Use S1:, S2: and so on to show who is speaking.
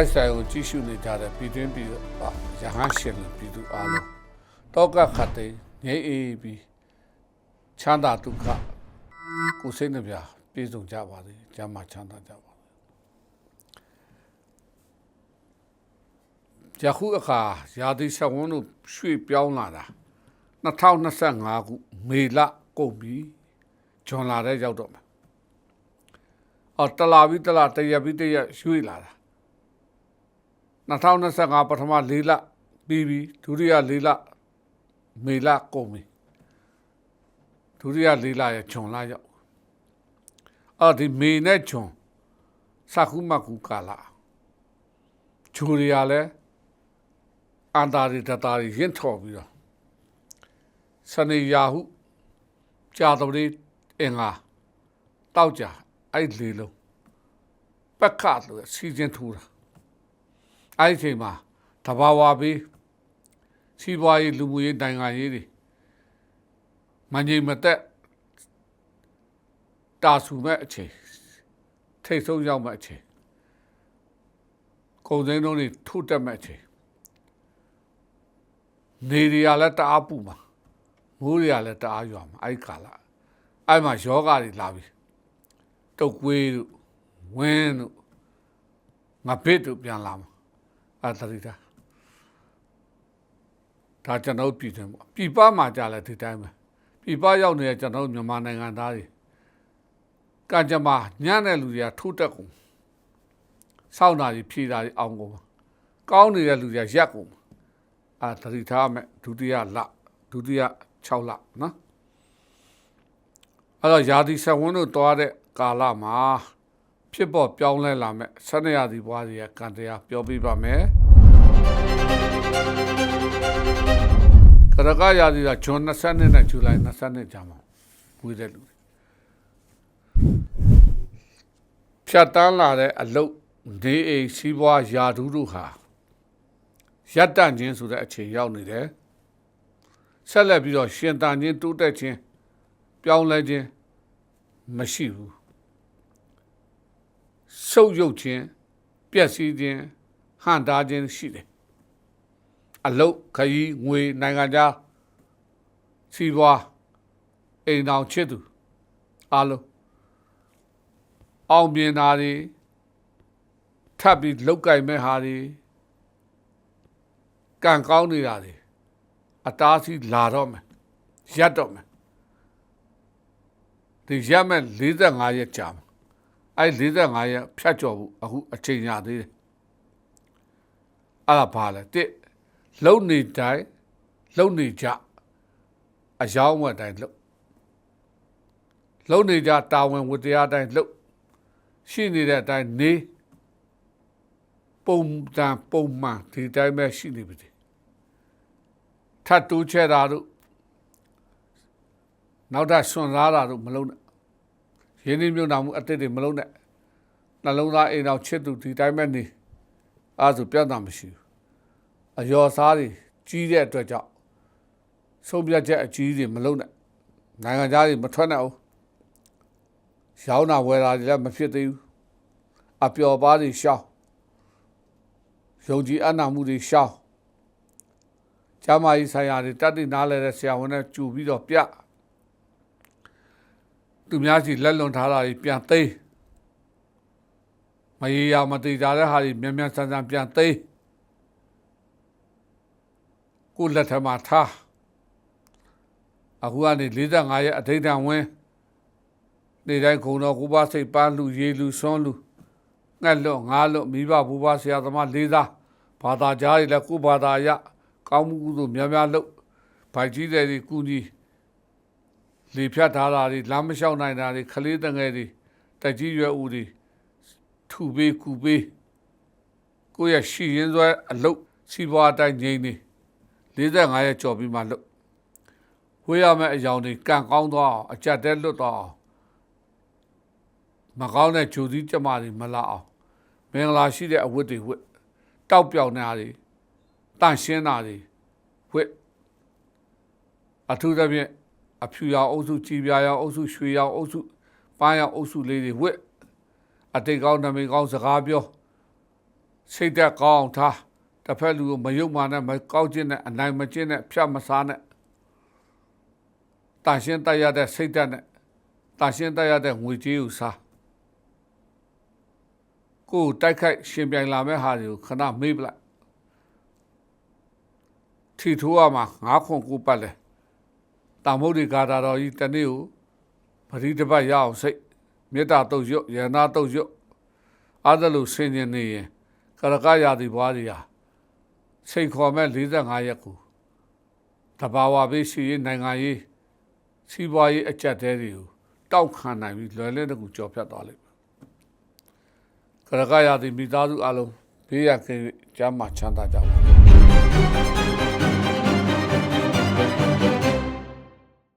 S1: လိုက်ဆိုင်ကိုကြည့်ရှုနေကြတဲ့ပြည်တွင်းပြည်ပရဟန်းရှင်လူပြည်သူအားလုံးတောကခတ်သိမ်းငြိမ်းအေးပြီးချမ်းသာဒုက္ခကိုယ်စိတ်နှပြပြည့်စုံကြပါစေကျမ်းမာချမ်းသာကြပါစေယခုအခါရာသီဆက်ဝန်းတို့ရွှေ့ပြောင်းလာတာ2025ခုမေလကုန်ပြီဂျွန်လာတဲ့ရောက်တော့မယ်အော်တလာပြီးတလာတရက်ပြီးတရက်ရွှေ့လာတာ 2025ပထမ၄လပြီးပြီဒုတိယ၄လမေလကုန်ပြီဒုတိယ၄လရဲ့ဂျွန်လာရောက်အော်ဒီမေနဲ့ဂျွန်စခုမကူကာလာဂျူရီယာလည်းအန်တာရီတတာရီရင့်ထော်ပြီးတော့စနေယာဟုကြာတော်လေးအင်္ဂါတောက်ကြအဲ့လေလုံးပက်ခတ်လို့စီစဉ်ထူတာ အဲ့ဒီအချိန်မှာတဘာဝပြီးစီးပွားရေးလူမှုရေးနိုင်ငံရေးတွေမငြိမ်မသက်တာဆူမဲ့အချိန်ထိတ်ဆုံးရောက်မဲ့အချိန်ကုန်စည်နှုန်းတွေထုတ်တက်မဲ့အချိန်နေတွေကလည်းတအားပူမှာမိုးတွေကလည်းတအားရွာမှာအဲ့ဒီကာလအဲ့မှာယောဂတွေလာပြီတုတ်ကွေးတို့ဝင်းတို့ငါဘစ်တို့ပြန်လာမှာ အဲ့တတိတာဒါကျွန်တော်ပြည်တယ်ပေါ့ပြည်ပမှာကြာလဲဒီတိုင်းပဲပြည်ပရောက်နေတဲ့ကျွန်တော်မြန်မာနိုင်ငံသားတွေကကြမ္မာညံ့တဲ့လူတွေကထိုးတက်ကုန်စောင့်တာကြီးဖြေတာကြီးအောင်ကုန်ကောင်းနေတဲ့လူတွေကရက်ကုန်အာတတိထားမဲ့ဒုတိယလဒုတိယ6လနော်အဲ့တော့ယာတိဆက်ဝန်းတို့တွားတဲ့ကာလမှာ ဖြစ်ပေါ်ပြောင်းလဲလာမဲ့ဆန္ဒရာသီဘွားတွေကကံတရားပြောပြပါမယ်ကရကရာသီကဂျွန်20နှစ်နဲ့ဇူလိုင်20နှစ်ကြာမှာဝေးတဲ့လူတွေဖြတ်တန်းလာတဲ့အလုတ်ဒီအိမ်စီးပွားယာဒူးတို့ဟာရပ်တန့်ခြင်းဆိုတဲ့အခြေရောက်နေတယ်ဆက်လက်ပြီးတော့ရှင်တန်ခြင်းတိုးတက်ခြင်းပြောင်းလဲခြင်းမရှိဘူး ဆုပ်ယုပ်ခြင်းပျက်စီးခြင်းဟန်တားခြင်းရှိတယ်အလုတ်ခရီးငွေနိုင်ငံခြားစီးပွားအိမ်တော်ချစ်သူအားလုံးအောင်မြင်တာတွေထပ်ပြီးလောက်ကင်မဲ့ဟာတွေကံကောင်းနေတာတွေအတားစီလာတော့မယ်ရက်တော့မယ်ဒီရက်မဲ့45ရက်ကြာမှာ အဲ့45ရက်ဖြတ်ကျော်ဖို့အခုအချိန်ရသေးတယ်အဲ့ဒါဘာလဲတစ်လုံနေတိုင်းလုံနေကြအယောင်းဝတ်တိုင်းလုံလုံနေကြတာဝန်ဝတ္တရားတိုင်းလုံရှိနေတဲ့အတိုင်းနေပုံတန်ပုံမှန်ဒီတိုင်းပဲရှိနေပြီထတ်တူးချဲတာတို့နောက်ထပ်ဆွန်စားတာတို့မလုံးနဲ့ ရင်းနှီးမြုပ်နှံမှုအတိတ်တွေမလုံးနဲ့နှလုံးသားအိမ်တော်ချစ်သူဒီတိုင်းပဲနေအားဆိုပြတ်တာမရှိဘူးအယောစားတွေကြီးတဲ့အတွက်ကြောင့်ဆုံးဖြတ်ချက်အကြီးတွေမလုံးနဲ့နိုင်ငံသားတွေမထွက်နဲ့အောင်ရောင်းတာဝယ်တာတွေလည်းမဖြစ်သေးဘူးအပျော်ပါးတွေရှောင်းယုံကြည်အနာမှုတွေရှောင်းကျမ်းမာရေးဆိုင်ရာတွေတတ်သိနားလဲတဲ့ဆရာဝန်နဲ့ကြူပြီးတော့ပြ သူများစီလက်လွန်ထားတာတွေပြန်သိမ်းမရေရာမတိကြတဲ့ဟာတွေမြန်မြန်ဆန်ဆန်ပြန်သိမ်းကိုလက်ထမှာထားအခုကနေ45ရက်အထိတ်တန်ဝင်းနေတိုင်းခုံတော်ကိုပါစိတ်ပန်းလူရေလူဆွန်းလူငှက်လွတ်ငါလွတ်မိဘဘူဘဆရာသမားလေးသားဘာသာကြားတွေလည်းကိုဘာသာရကောင်းမှုကုသိုလ်များများလုပ်ဗိုက်ကြီးတွေကုကြီး လေဖြတ်ထားတာတွေလမ်းမလျှောက်နိုင်တာတွေခလေးတငယ်တွေတက်ကြီးရွယ်ဦးတွေထူပေးကူပေးကိုယ့်ရဲ့ရှိရင်းစွဲအလုတ်စီးပွားအတိုင်းငိမ့်နေ45ရက်ကြော်ပြီးမှလုတ်ဝေးရမယ့်အယောင်တွေကန့်ကောင်းသွားအောင်အကြက်တဲလွတ်သွားအောင်မကောင်းတဲ့ဂျိုသီးကြမတွေမလာအောင်မင်္ဂလာရှိတဲ့အဝတ်တွေဝတ်တောက်ပြောင်နေတာတွေတန့်ရှင်းတာတွေဝတ်အထူးသဖြင့် အဖြူရောင်အုပ်စုကြည်ပြာရောင်အုပ်စုရွှေရောင်အုပ်စုပန်းရောင်အုပ်စုလေးတွေဝတ်အတိတ်ကောင်းနမိတ်ကောင်းစကားပြောစိတ်သက်ကောင်းအောင်ထားတစ်ဖက်လူကိုမယုံမာနဲ့မကောက်ခြင်းနဲ့အနိုင်မကျင့်နဲ့ဖြတ်မစားနဲ့တာရှင်းတက်ရတဲ့စိတ်သက်နဲ့တာရှင်းတက်ရတဲ့ငွေကြေးကိုစားကိုယ်တိုက်ခိုက်ရှင်ပြိုင်လာမဲ့ဟာတွေကိုခဏမေးပလိုက်ထီထိုးရမှာငါးခွန်ကိုပတ်လဲ တာမုတ်ဒီကာတာတော်ကြီးတနေ့ကိုပရိတပတ်ရအောင်စိတ်မေတ္တာတုတ်ရွတ်ယန္နာတုတ်ရွတ်အားသလိုဆင်ញင်နေရင်ကရကရာဒီဘွားတွေဟာစိတ်ခေါ်မဲ့45ရက်ကိုတဘာဝဘေးရှိရေးနိုင်ငံရေးစီးပွားရေးအကြက်တဲတွေကိုတောက်ခံနိုင်ပြီးလွယ်လင်းတကူကြော်ဖြတ်သွားလိမ့်မယ်ကရကရာဒီမိသားစုအလုံးဘေးရကင်းကျမ်းမာချမ်းသာကြပါ